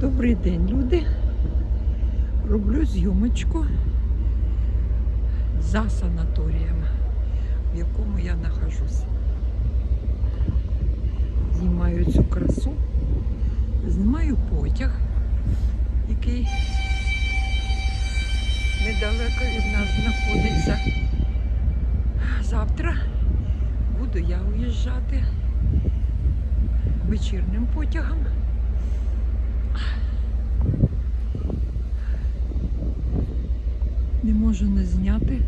Добрий день, люди. Роблю зйомочку за санаторієм, в якому я нахожусь. Знімаю цю красу, знімаю потяг, який недалеко від нас знаходиться. Завтра буду я уїжджати вечірним потягом. Не можу не зняти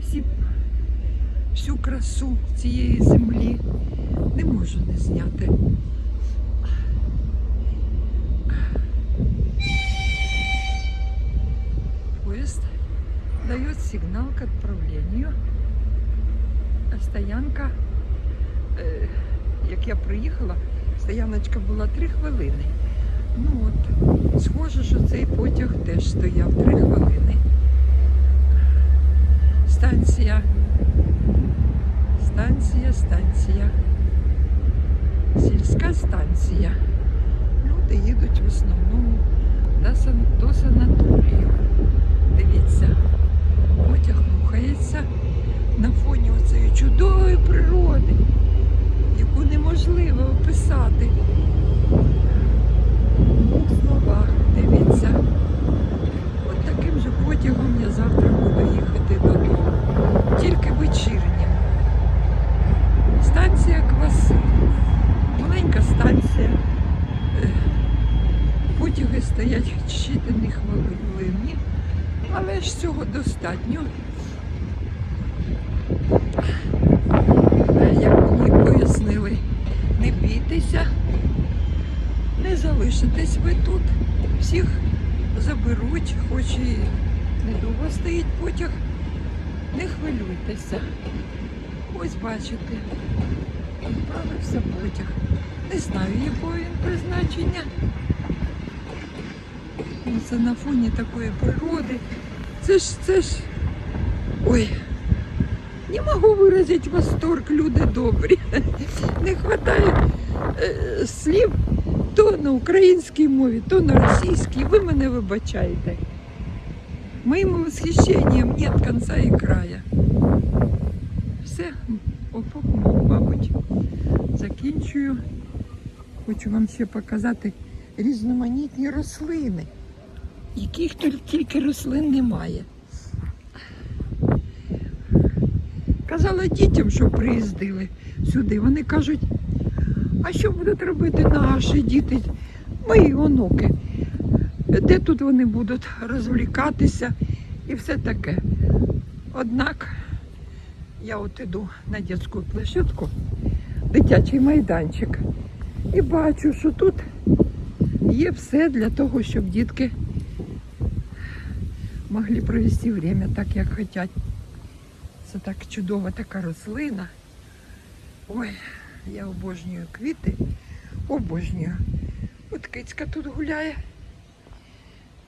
всі, всю красу цієї землі. Не можу не зняти. Поезд дает сигнал к отправлению. А стоянка, е, як я приїхала, стояночка була три хвилини. Ну от, схоже, що цей потяг теж стояв три хвилини. Станція. Станція, станція. Сільська станція. Люди їдуть в основному до, санаторію. Дивіться, потяг рухається на фоні оцієї чудової природи, яку неможливо описати у словах. Дивіться. От таким же потягом я завтра буду їхати додому. Тільки вечірнім. Станція Кваси. Маленька станція. Е, Потяги стоять щитані хвилини, але ж цього достатньо. Як мені пояснили, не бійтеся, не залишитесь ви тут. Всіх заберуть, хоч і недовго стоїть потяг. Не хвилюйтеся. Ось бачите, відправився потяг. Не знаю, якого він призначення. Це на фоні такої природи. Це ж, це ж. Ой. Не можу виразити восторг, люди добрі. Не вистачає е, слів то на українській мові, то на російській. Ви мене вибачаєте. Моїм восхищенням нет конца і края. Все, опок, мабуть, закінчую. Хочу вам ще показати різноманітні рослини, яких тільки рослин немає. Казала дітям, що приїздили сюди. Вони кажуть, а що будуть робити наші діти, мої онуки? Де тут вони будуть розвлікатися і все таке. Однак я от іду на дитячу площадку, дитячий майданчик, і бачу, що тут є все для того, щоб дітки могли провести время так, як хочуть. Це так чудова така рослина. Ой, я обожнюю квіти, обожнюю. От кицька тут гуляє.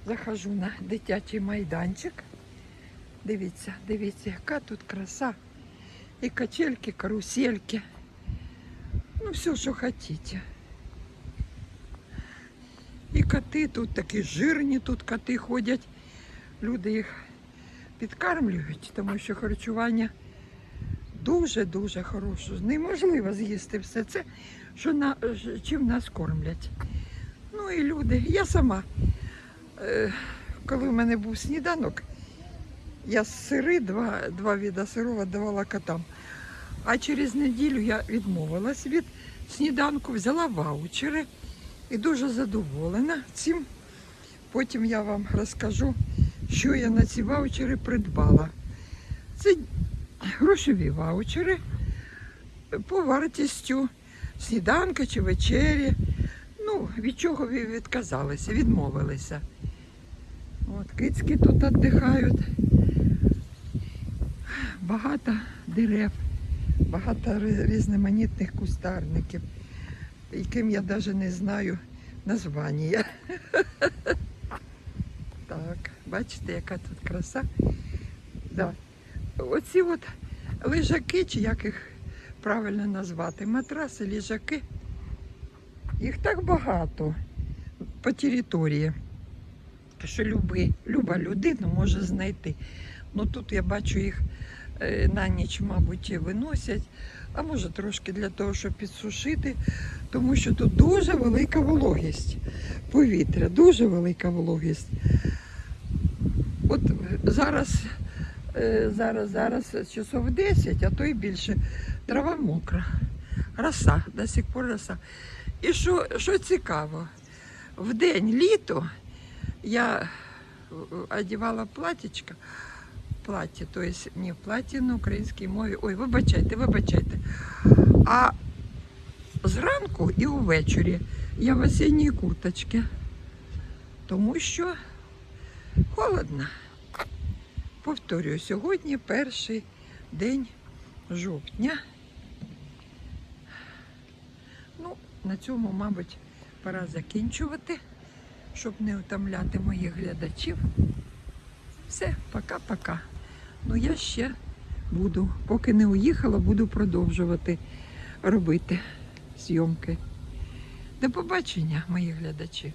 Захожу на дитячий майданчик. Дивіться, дивіться, яка тут краса. І качельки, карусельки. Ну, все, що хотите. І коти тут такі жирні, тут коти ходять. Люди їх підкармлюють, тому що харчування дуже-дуже хороше. Неможливо з'їсти все це, що на, чим нас кормлять. Ну і люди, я сама, е, коли в мене був сніданок, я сири, два, два віда сиру давала котам. А через неділю я відмовилась від сніданку, взяла ваучери і дуже задоволена цим. Потім я вам розкажу, що я на ці ваучери придбала. Це грошові ваучери по вартістю сніданка чи вечері. Ну, від чого ви відказалися, відмовилися. От, кицьки тут віддихають. Багато дерев, багато різноманітних кустарників, яким я навіть не знаю названня. Так, бачите, яка тут краса. Да. Оці от лежаки, чи як їх правильно назвати, матраси, ліжаки. Їх так багато. по території, що люби, люба людина може знайти. Ну тут я бачу їх е, на ніч, мабуть, виносять, а може трошки для того, щоб підсушити, тому що тут дуже велика вологість повітря, дуже велика вологість. От зараз, е, зараз, зараз часов 10, а то й більше. Трава мокра, роса, до сих пор роса. І що, що цікаво, в день літо я е, одягала платічка, плаття, то есть не плаття на українській мові. Ой, вибачайте, вибачайте. А зранку і увечері я в осінній курточці, тому що холодно. Повторюю, сьогодні перший день жовтня. Ну, на цьому, мабуть, пора закінчувати, щоб не утомляти моїх глядачів. Все, пока-пока. Ну, я ще буду, поки не уїхала, буду продовжувати робити зйомки. До побачення, мої глядачі.